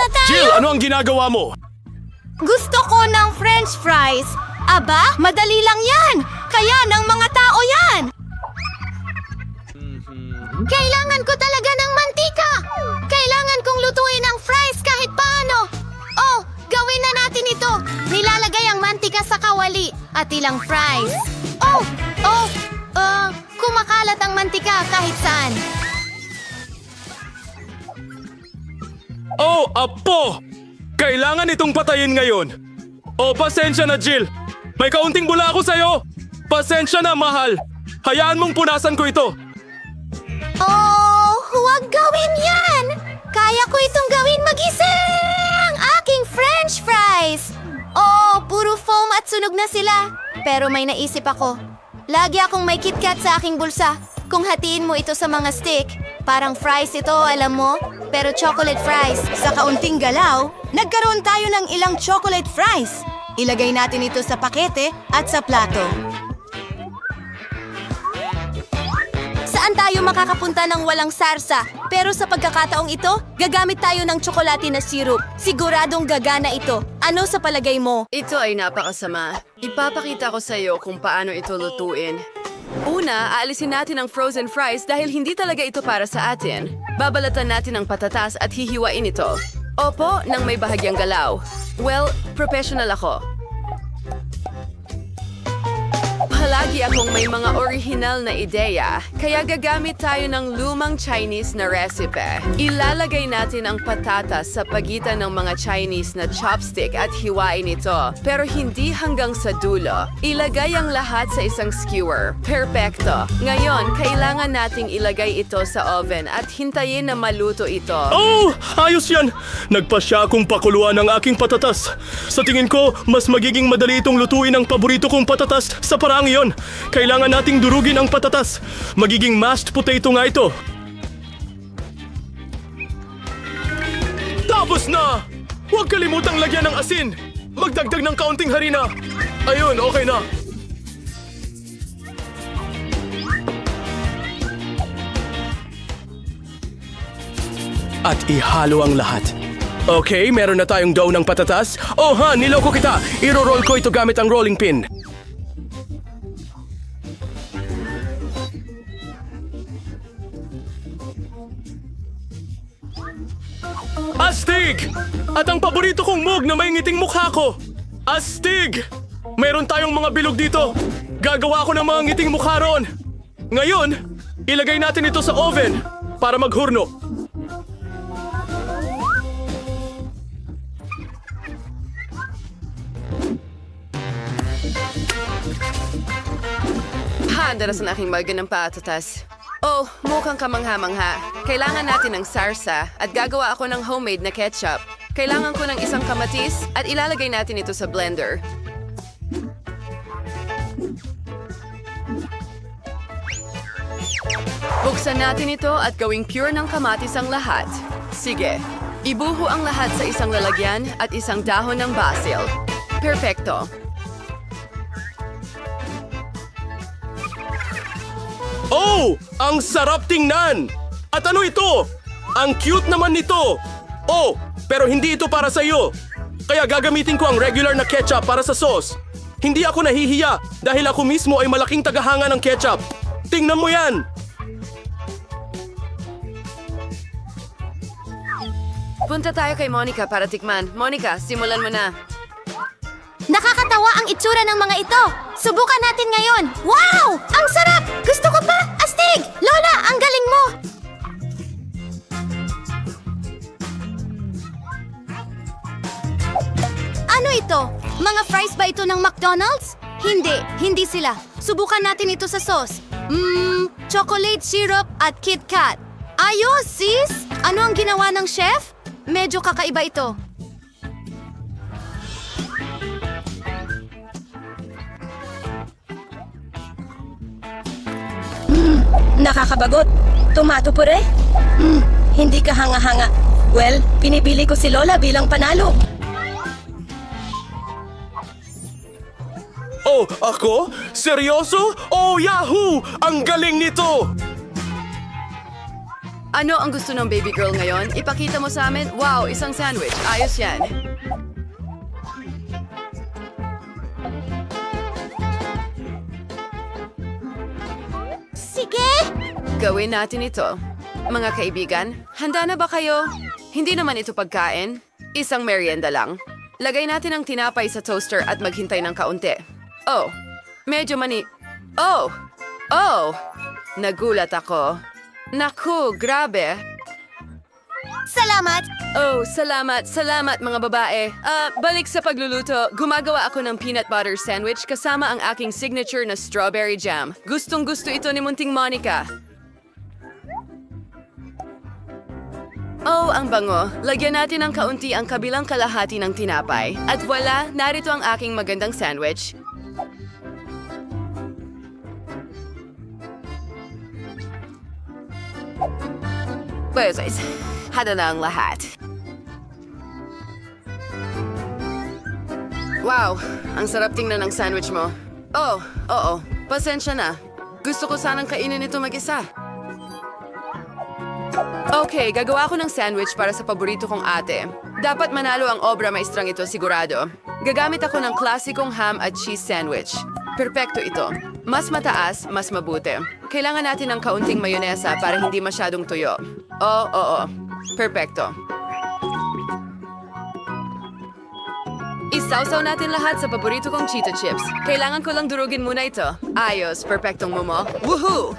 na tayo! Jill, ano ang ginagawa mo? Gusto ko ng french fries. Aba, madali lang yan. Kaya ng mga tao yan. Kailangan ko talaga ng mantika. Kailangan kong lutuin ang fries kahit paano. Oh, gawin na natin ito. Nilalagay ang mantika sa kawali at ilang fries. Oh, oh, uh, kumakalat ang mantika kahit saan. Oh, apo! Kailangan itong patayin ngayon. Oh, pasensya na, Jill. May kaunting bula ako sa'yo. Pasensya na, mahal. Hayaan mong punasan ko ito. Oh, huwag gawin yan! Kaya ko itong gawin mag-isang aking french fries! Oh, puro foam at sunog na sila. Pero may naisip ako. Lagi akong may KitKat sa aking bulsa. Kung hatiin mo ito sa mga stick, parang fries ito, alam mo? Pero chocolate fries. Sa kaunting galaw, nagkaroon tayo ng ilang chocolate fries. Ilagay natin ito sa pakete at sa plato. Saan tayo makakapunta ng walang sarsa? Pero sa pagkakataong ito, gagamit tayo ng tsokolate na syrup. Siguradong gagana ito. Ano sa palagay mo? Ito ay napakasama. Ipapakita ko sa iyo kung paano ito lutuin. Una, aalisin natin ang frozen fries dahil hindi talaga ito para sa atin. Babalatan natin ang patatas at hihiwain ito. Opo, nang may bahagyang galaw. Well, professional ako. Palagi akong may mga original na ideya, kaya gagamit tayo ng lumang Chinese na recipe. Ilalagay natin ang patatas sa pagitan ng mga Chinese na chopstick at hiwain ito, pero hindi hanggang sa dulo. Ilagay ang lahat sa isang skewer. Perfecto. Ngayon, kailangan nating ilagay ito sa oven at hintayin na maluto ito. Oh, ayos yan! Nagpasya akong pakuluan ang aking patatas. Sa tingin ko, mas magiging madali itong lutuin ang paborito kong patatas sa paraang iyon. Kailangan nating durugin ang patatas. Magiging mashed potato nga ito. Tapos na! Huwag kalimutang lagyan ng asin. Magdagdag ng kaunting harina. Ayun, okay na. at ihalo ang lahat. Okay, meron na tayong dough ng patatas. Oh ha, niloko kita. Iro-roll ko ito gamit ang rolling pin. Astig! At ang paborito kong mug na may ngiting mukha ko. Astig! Meron tayong mga bilog dito. Gagawa ako ng mga ngiting mukha roon. Ngayon, ilagay natin ito sa oven para maghurno. Handa na sa aking maga ng patatas. Oh, mukhang kamangha-mangha. Kailangan natin ng sarsa at gagawa ako ng homemade na ketchup. Kailangan ko ng isang kamatis at ilalagay natin ito sa blender. Buksan natin ito at gawing pure ng kamatis ang lahat. Sige, ibuho ang lahat sa isang lalagyan at isang dahon ng basil. Perfecto. Oh! Ang sarap tingnan! At ano ito? Ang cute naman nito! Oh! Pero hindi ito para sa iyo. Kaya gagamitin ko ang regular na ketchup para sa sauce. Hindi ako nahihiya dahil ako mismo ay malaking tagahanga ng ketchup. Tingnan mo yan! Punta tayo kay Monica para tikman. Monica, simulan mo na. Nakakatawa ang itsura ng mga ito. Subukan natin ngayon. Wow! Ang sarap! Gusto ko pa! Astig! Lola, ang galing mo! Ano ito? Mga fries ba ito ng McDonald's? Hindi, hindi sila. Subukan natin ito sa sauce. Mmm, chocolate syrup at Kit Kat. Ayos, sis! Ano ang ginawa ng chef? Medyo kakaiba ito. Nakakabagot. Tomato pure? Hmm, hindi ka hanga-hanga. Well, pinipili ko si Lola bilang panalo. Oh, ako? Seryoso? Oh, Yahoo! Ang galing nito! Ano ang gusto ng baby girl ngayon? Ipakita mo sa amin? Wow, isang sandwich. Ayos yan. Gawin natin ito. Mga kaibigan, handa na ba kayo? Hindi naman ito pagkain. Isang merienda lang. Lagay natin ang tinapay sa toaster at maghintay ng kaunti. Oh, medyo mani... Oh! Oh! Nagulat ako. Naku, grabe. Salamat! Oh, salamat, salamat mga babae. Ah, balik sa pagluluto, gumagawa ako ng peanut butter sandwich kasama ang aking signature na strawberry jam. Gustong gusto ito ni Munting Monica. Oh, ang bango. Lagyan natin ng kaunti ang kabilang kalahati ng tinapay. At wala, narito ang aking magandang sandwich. Pues, hada na ang lahat. Wow, ang sarap tingnan ng sandwich mo. Oh, oo, pasensya na. Gusto ko sanang kainin ito mag-isa. Okay, gagawa ako ng sandwich para sa paborito kong ate. Dapat manalo ang obra maestrang ito sigurado. Gagamit ako ng klasikong ham at cheese sandwich. Perpekto ito. Mas mataas, mas mabuti. Kailangan natin ng kaunting mayonesa para hindi masyadong tuyo. Oo, oo. Perpekto. Isawsaw natin lahat sa paborito kong Cheeto Chips. Kailangan ko lang durugin muna ito. Ayos, perpektong momo. Woohoo!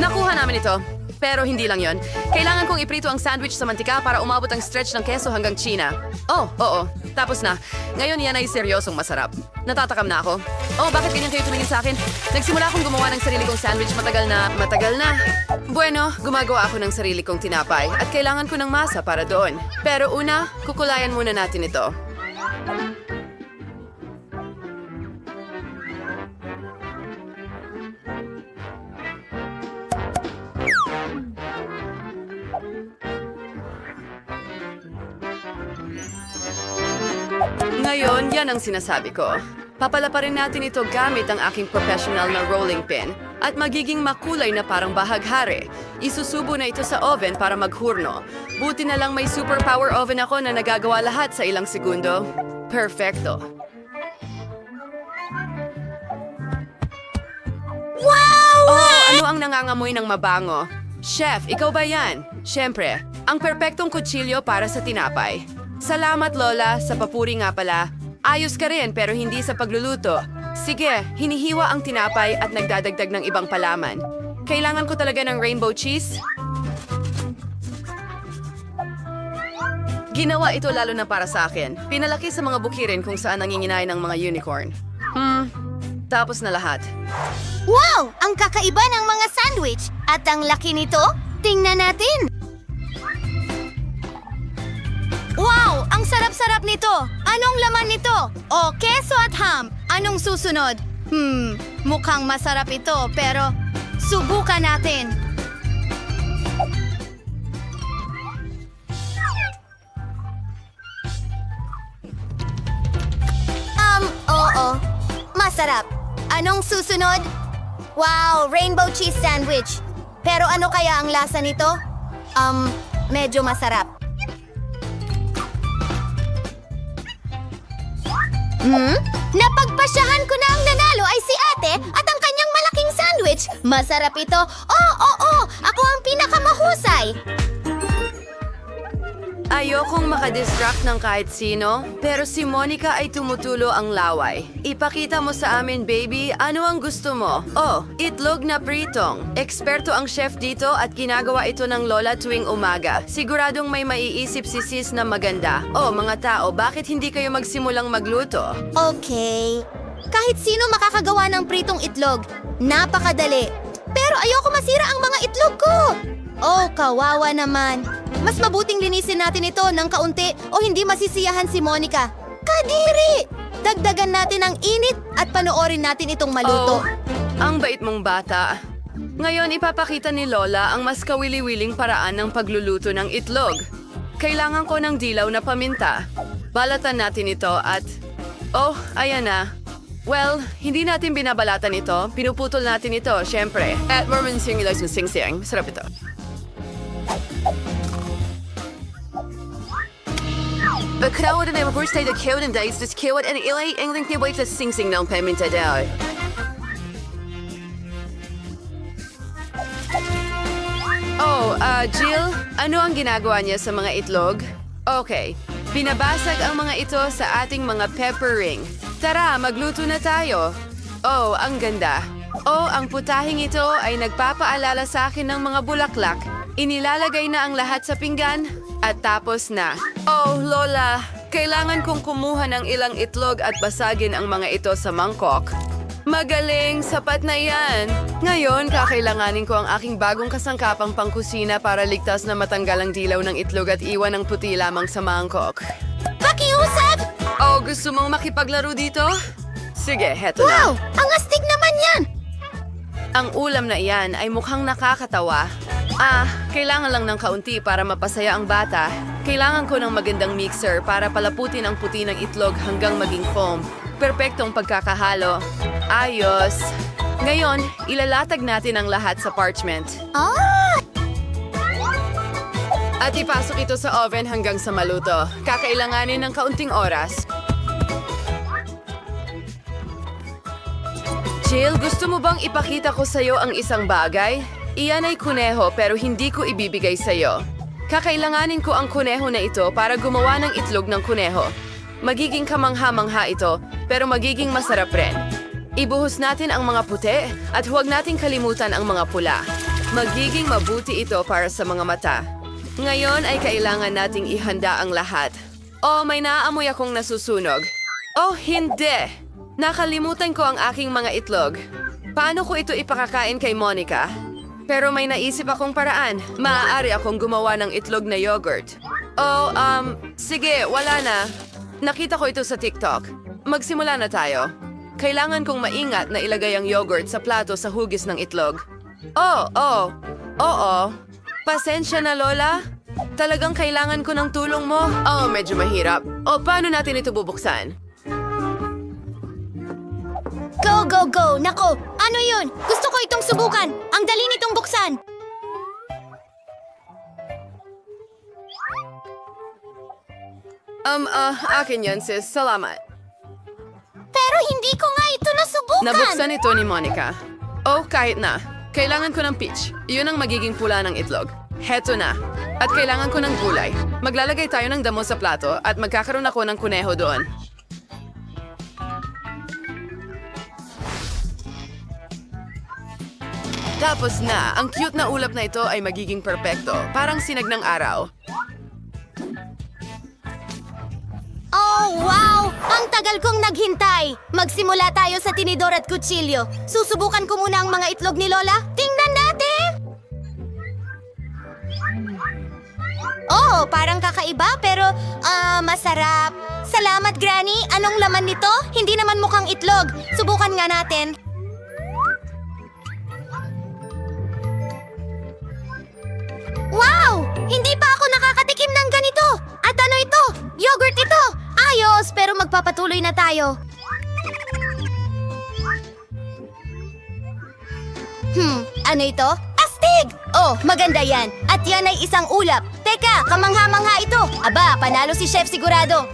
Nakuha namin ito. Pero hindi lang yon. Kailangan kong iprito ang sandwich sa mantika para umabot ang stretch ng keso hanggang China. Oh, oo. Tapos na. Ngayon yan ay seryosong masarap. Natatakam na ako. Oh, bakit ganyan kayo tumingin sa akin? Nagsimula akong gumawa ng sarili kong sandwich matagal na, matagal na. Bueno, gumagawa ako ng sarili kong tinapay at kailangan ko ng masa para doon. Pero una, kukulayan muna natin ito. Ang sinasabi ko. Papalaparin natin ito gamit ang aking professional na rolling pin at magiging makulay na parang bahaghari. Isusubo na ito sa oven para maghurno. Buti na lang may superpower oven ako na nagagawa lahat sa ilang segundo. Perfecto. Wow! Oh, ano ang nangangamoy ng mabango? Chef, ikaw ba yan? Siyempre, ang perpektong kutsilyo para sa tinapay. Salamat, Lola, sa papuri nga pala. Ayos ka rin pero hindi sa pagluluto. Sige, hinihiwa ang tinapay at nagdadagdag ng ibang palaman. Kailangan ko talaga ng rainbow cheese? Ginawa ito lalo na para sa akin. Pinalaki sa mga bukirin kung saan nanginginay ng mga unicorn. Hmm, tapos na lahat. Wow! Ang kakaiba ng mga sandwich! At ang laki nito? Tingnan natin! Wow! Ang sarap-sarap nito! Anong laman nito? O, keso at ham. Anong susunod? Hmm, mukhang masarap ito, pero subukan natin. Um, oo. Masarap. Anong susunod? Wow, rainbow cheese sandwich. Pero ano kaya ang lasa nito? Um, medyo masarap. Hmm? Napagpasyahan ko na ang nanalo ay si ate at ang kanyang malaking sandwich. Masarap ito. Oh, oo, oh, Ako ang pinakamahusay. Ayokong makadistract ng kahit sino, pero si Monica ay tumutulo ang laway. Ipakita mo sa amin, baby, ano ang gusto mo? Oh, itlog na pritong. Eksperto ang chef dito at ginagawa ito ng lola tuwing umaga. Siguradong may maiisip si sis na maganda. Oh, mga tao, bakit hindi kayo magsimulang magluto? Okay. Kahit sino makakagawa ng pritong itlog. Napakadali. Pero ayoko masira ang mga itlog ko. Oh, kawawa naman. Mas mabuting linisin natin ito ng kaunti o hindi masisiyahan si Monica. Kadiri! Dagdagan natin ang init at panoorin natin itong maluto. Oh, ang bait mong bata. Ngayon ipapakita ni Lola ang mas kawili-wiling paraan ng pagluluto ng itlog. Kailangan ko ng dilaw na paminta. Balatan natin ito at... Oh, ayan na. Well, hindi natin binabalatan ito. Pinuputol natin ito, syempre. At Singular sa Sing Sing. Sarap ito. Bakawad na yung birthday na kewad and days, this kewad and ilay ang link niya sa Sing Sing ng paminta daw. Oh, ah, Jill, ano ang ginagawa niya sa mga itlog? Okay, binabasag ang mga ito sa ating mga pepper ring. Tara, magluto na tayo. Oh, ang ganda. Oh, ang putahing ito ay nagpapaalala sa akin ng mga bulaklak. Inilalagay na ang lahat sa pinggan at tapos na. Oh, Lola, kailangan kong kumuha ng ilang itlog at basagin ang mga ito sa mangkok. Magaling! Sapat na yan! Ngayon, kakailanganin ko ang aking bagong kasangkapang pangkusina para ligtas na matanggal ang dilaw ng itlog at iwan ang puti lamang sa mangkok. Pakiusap! Oh, gusto mong makipaglaro dito? Sige, heto Wow! na. Ang astig naman yan! Ang ulam na iyan ay mukhang nakakatawa. Ah, kailangan lang ng kaunti para mapasaya ang bata. Kailangan ko ng magandang mixer para palaputin ang puti ng itlog hanggang maging foam. Perpektong pagkakahalo. Ayos. Ngayon, ilalatag natin ang lahat sa parchment. Ah! At ipasok ito sa oven hanggang sa maluto. Kakailanganin ng kaunting oras. Jill, gusto mo bang ipakita ko sa'yo ang isang bagay? Iyan ay kuneho pero hindi ko ibibigay sa'yo. Kakailanganin ko ang kuneho na ito para gumawa ng itlog ng kuneho. Magiging kamangha-mangha ito pero magiging masarap rin. Ibuhos natin ang mga puti at huwag nating kalimutan ang mga pula. Magiging mabuti ito para sa mga mata. Ngayon ay kailangan nating ihanda ang lahat. Oh, may naamoy akong nasusunog. Oh, hindi! Nakalimutan ko ang aking mga itlog. Paano ko ito ipakakain kay Monica? Pero may naisip akong paraan. Maaari akong gumawa ng itlog na yogurt. Oh, um, sige, wala na. Nakita ko ito sa TikTok. Magsimula na tayo. Kailangan kong maingat na ilagay ang yogurt sa plato sa hugis ng itlog. Oh, oh, oo. Pasensya na, Lola. Talagang kailangan ko ng tulong mo. Oh, medyo mahirap. O, paano natin ito bubuksan? Go, go, go! Nako, ano yun? Gusto ko itong subukan! Ang dali nitong buksan! Um, ah, akin yan, sis. Salamat. Pero hindi ko nga ito nasubukan! Nabuksan ito ni Monica. Oh, kahit na. Kailangan ko ng peach. Iyon ang magiging pula ng itlog. Heto na. At kailangan ko ng gulay. Maglalagay tayo ng damo sa plato at magkakaroon ako ng kuneho doon. Tapos na, ang cute na ulap na ito ay magiging perpekto. Parang sinag ng araw. Oh, wow! Ang tagal kong naghintay! Magsimula tayo sa tinidor at kutsilyo. Susubukan ko muna ang mga itlog ni Lola. Tingnan natin! Oh, parang kakaiba pero ah masarap. Salamat, Granny. Anong laman nito? Hindi naman mukhang itlog. Subukan nga natin. Pero magpapatuloy na tayo. Hmm, ano ito? Astig! Oh, maganda yan. At yan ay isang ulap. Teka, kamangha-mangha ito. Aba, panalo si Chef sigurado.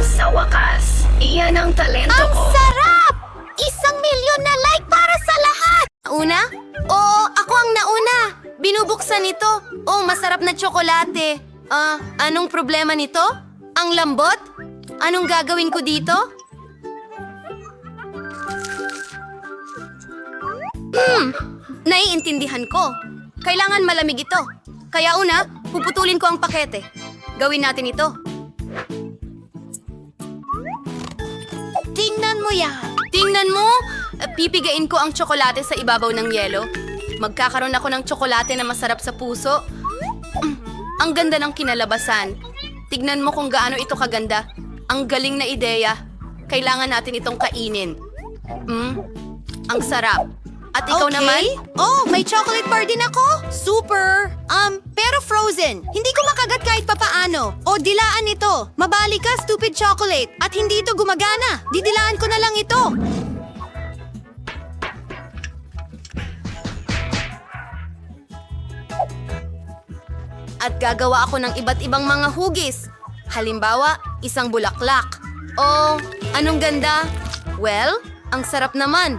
Sa wakas, iyan ang talento Ang ko. sarap! Isang milyon na like para sa lahat! Una? Oo, ako ang nauna. Binubuksan ito. Oh, masarap na tsokolate. Ah, anong problema nito? Ang lambot? Anong gagawin ko dito? Hmm, naiintindihan ko. Kailangan malamig ito. Kaya una, puputulin ko ang pakete. Gawin natin ito. Tingnan mo yan. Tingnan mo! Pipigain ko ang tsokolate sa ibabaw ng yelo. Magkakaroon ako ng tsokolate na masarap sa puso. Mm, ang ganda ng kinalabasan. Tignan mo kung gaano ito kaganda. Ang galing na ideya. Kailangan natin itong kainin. Mm, ang sarap. At ikaw Okay. naman? Oh, may chocolate bar din ako? Super! Um, pero frozen. Hindi ko makagat kahit papaano. O, dilaan ito. Mabali ka, stupid chocolate. At hindi ito gumagana. Didilaan ko na lang ito. At gagawa ako ng iba't ibang mga hugis. Halimbawa, isang bulaklak. O, anong ganda? Well, ang sarap naman.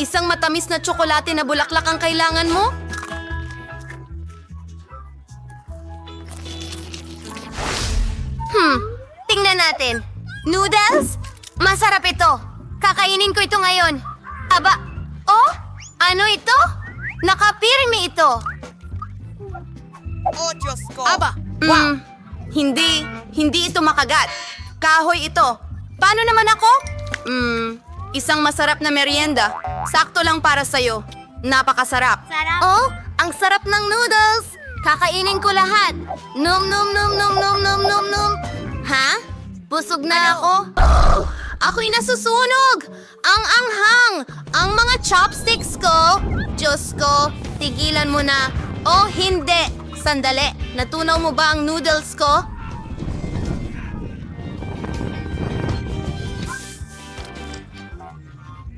Isang matamis na tsokolate na bulaklak ang kailangan mo? Hmm, tingnan natin. Noodles? Masarap ito. Kakainin ko ito ngayon. Aba, oh? Ano ito? Nakapirmi ito. Oh, Diyos ko. Aba, wow. hindi, hindi ito makagat. Kahoy ito. Paano naman ako? Hmm, isang masarap na merienda. Sakto lang para sa'yo. Napakasarap. Sarap. Oh, ang sarap ng noodles. Kakainin ko lahat. Num num num num num num num num. Ha? Busog na ako. Ako'y nasusunog! Ang anghang! Ang mga chopsticks ko! Diyos ko, tigilan mo na. Oh, hindi! Sandali, natunaw mo ba ang noodles ko?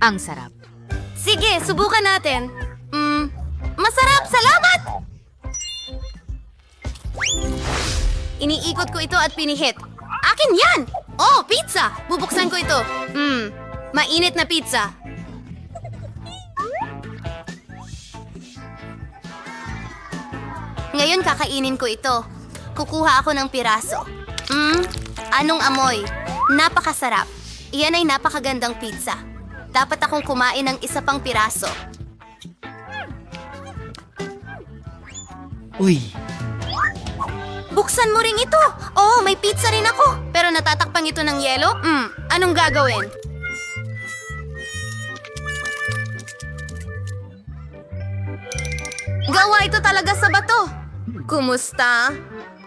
Ang sarap. Sige, subukan natin. Mm, masarap! Salamat! Iniikot ko ito at pinihit. Akin yan! Oh, pizza! Bubuksan ko ito. Mm, mainit na pizza. Ngayon kakainin ko ito. Kukuha ako ng piraso. Mm, anong amoy? Napakasarap. Iyan ay napakagandang pizza. Dapat akong kumain ng isa pang piraso. Uy, Buksan mo rin ito! Oh, may pizza rin ako! Pero natatakpan ito ng yelo? Hmm, anong gagawin? Gawa ito talaga sa bato. Kumusta?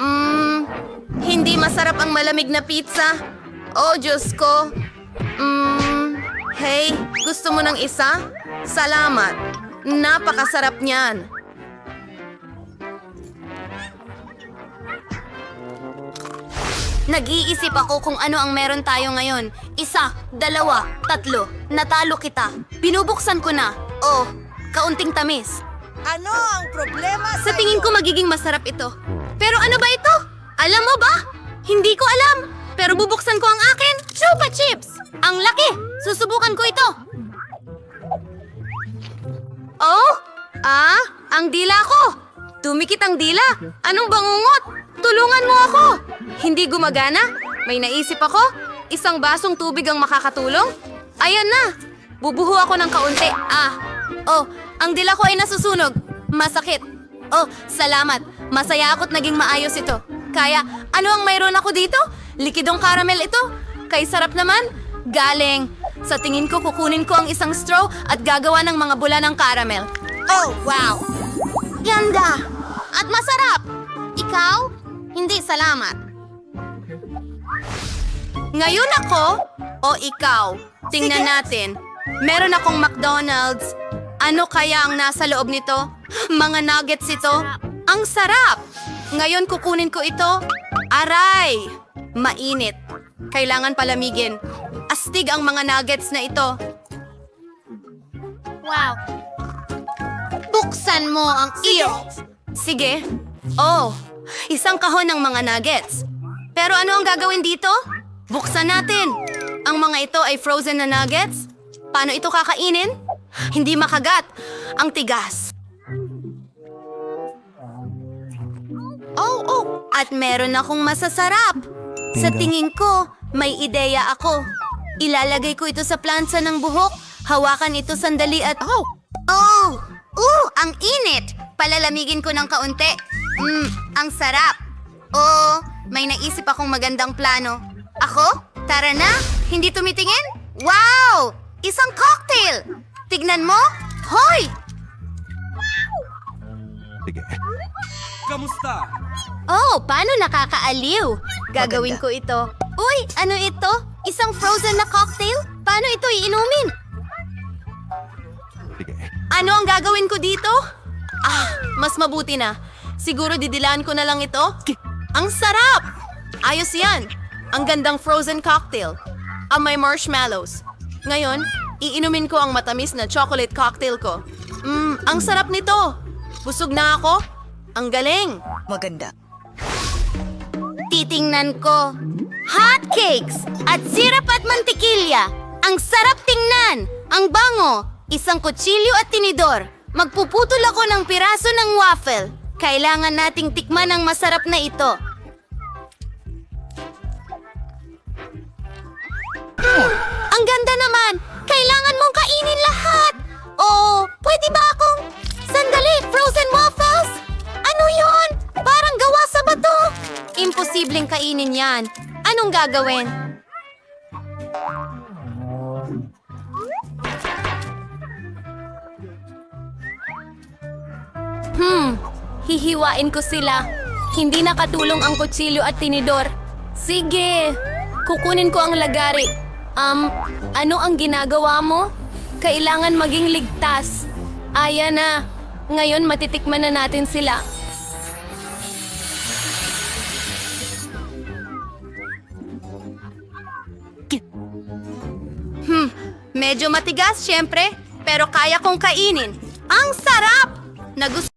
Hmm, hindi masarap ang malamig na pizza. Oh, Diyos ko. Hmm, hey, gusto mo ng isa? Salamat. Napakasarap niyan. Nag-iisip ako kung ano ang meron tayo ngayon. Isa, dalawa, tatlo. Natalo kita. Binubuksan ko na. Oh, kaunting tamis. Ano ang problema Sa tingin ko magiging masarap ito. Pero ano ba ito? Alam mo ba? Hindi ko alam. Pero bubuksan ko ang akin. Chupa chips! Ang laki! Susubukan ko ito. Oh! Ah, ang dila ko! Tumikit ang dila! Anong bangungot? Tulungan mo ako! Hindi gumagana? May naisip ako? Isang basong tubig ang makakatulong? Ayan na! Bubuho ako ng kaunti. Ah, oh, ang dila ko ay nasusunog. Masakit. Oh, salamat. Masaya ako't naging maayos ito. Kaya, ano ang mayroon ako dito? Likidong caramel ito. Kay sarap naman. Galing. Sa tingin ko, kukunin ko ang isang straw at gagawa ng mga bula ng caramel. Oh, wow! Ganda! At masarap! Ikaw? Hindi, salamat. Ngayon ako o ikaw? Tingnan natin. Meron akong McDonald's. Ano kaya ang nasa loob nito? Mga nuggets ito? Ang sarap! Ngayon kukunin ko ito. Aray! Mainit. Kailangan palamigin. Astig ang mga nuggets na ito. Wow. Buksan mo ang iyo. Sige. Oh, isang kahon ng mga nuggets. Pero ano ang gagawin dito? Buksan natin. Ang mga ito ay frozen na nuggets. Paano ito kakainin? Hindi makagat. Ang tigas. Oh, oh. At meron akong masasarap. Sa tingin ko, may ideya ako. Ilalagay ko ito sa plansa ng buhok. Hawakan ito sandali at... Oh! Oh! Uh! Ang init! Palalamigin ko ng kaunti. Mmm, ang sarap. Oh, may naisip akong magandang plano. Ako? Tara na! Hindi tumitingin? Wow! Isang cocktail! Tignan mo! Hoy! sige. Oh, paano nakakaaliw? Gagawin ko ito. Uy, ano ito? Isang frozen na cocktail? Paano ito iinumin? Ano ang gagawin ko dito? Ah, mas mabuti na. Siguro didilaan ko na lang ito. Ang sarap! Ayos yan. Ang gandang frozen cocktail. Ang may marshmallows. Ngayon, iinumin ko ang matamis na chocolate cocktail ko. Mmm, ang sarap nito. Busog na ako. Ang galing. Maganda. Titingnan ko. Hot cakes at sirap at mantikilya. Ang sarap tingnan. Ang bango. Isang kutsilyo at tinidor. Magpuputol ako ng piraso ng waffle. Kailangan nating tikman ang masarap na ito. Ang ganda naman. Kailangan mong kainin lahat. Oo, pwede ba akong... Sandali, frozen waffles? Ano yon? Imposibleng kainin yan. Anong gagawin? Hmm, hihiwain ko sila. Hindi nakatulong ang kutsilyo at tinidor. Sige, kukunin ko ang lagari. Um, ano ang ginagawa mo? Kailangan maging ligtas. Aya na. Ngayon matitikman na natin sila. Medyo matigas syempre, pero kaya kong kainin. Ang sarap! Nagustuhan